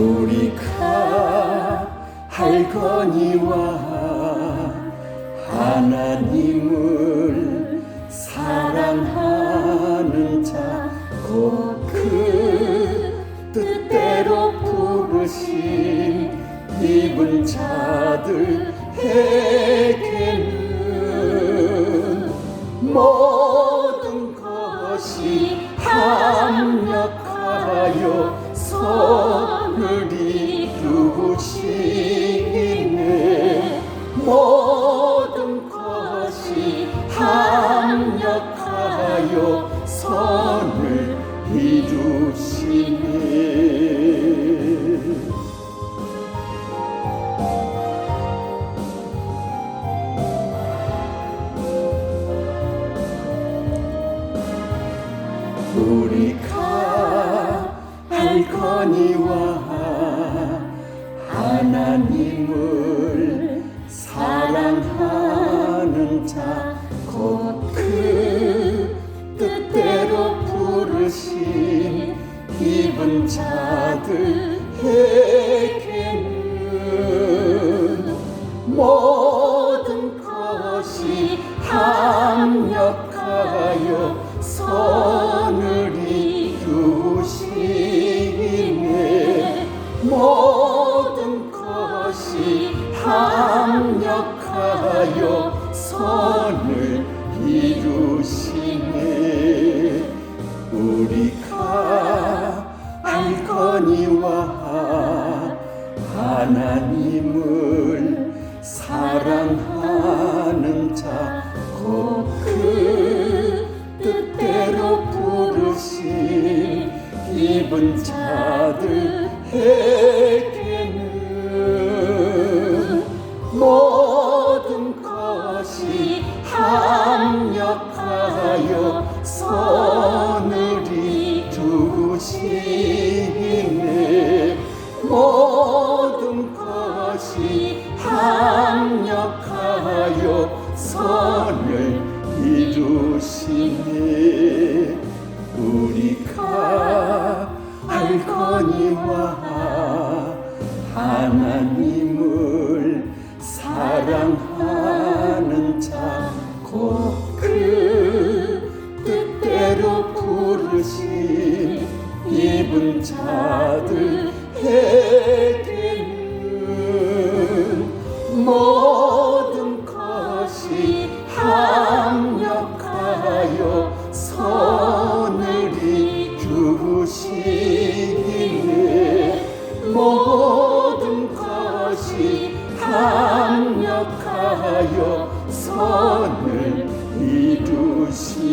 우리가 할거니와 하나님을 사랑하는 자곧그 뜻대로 부르심 입은 자들에 선을 이루시네 우리가 할거니와 입은 자들에게는 모든 것이 합력하여 선을 이루시네. 모든 것이 합력하여 선을 이루시네 하나님을 사랑하는 자곧그 뜻대로 부르신 입은 자들에게는 모든 것이 합력하여 선을 것이 합력하여 선을 이루시네 우리가 알거니와 하나님을 사랑하는 자곧 그 뜻대로 부르신 입은 자들 이루시네 모든 것이 합력하여 선을 이루시네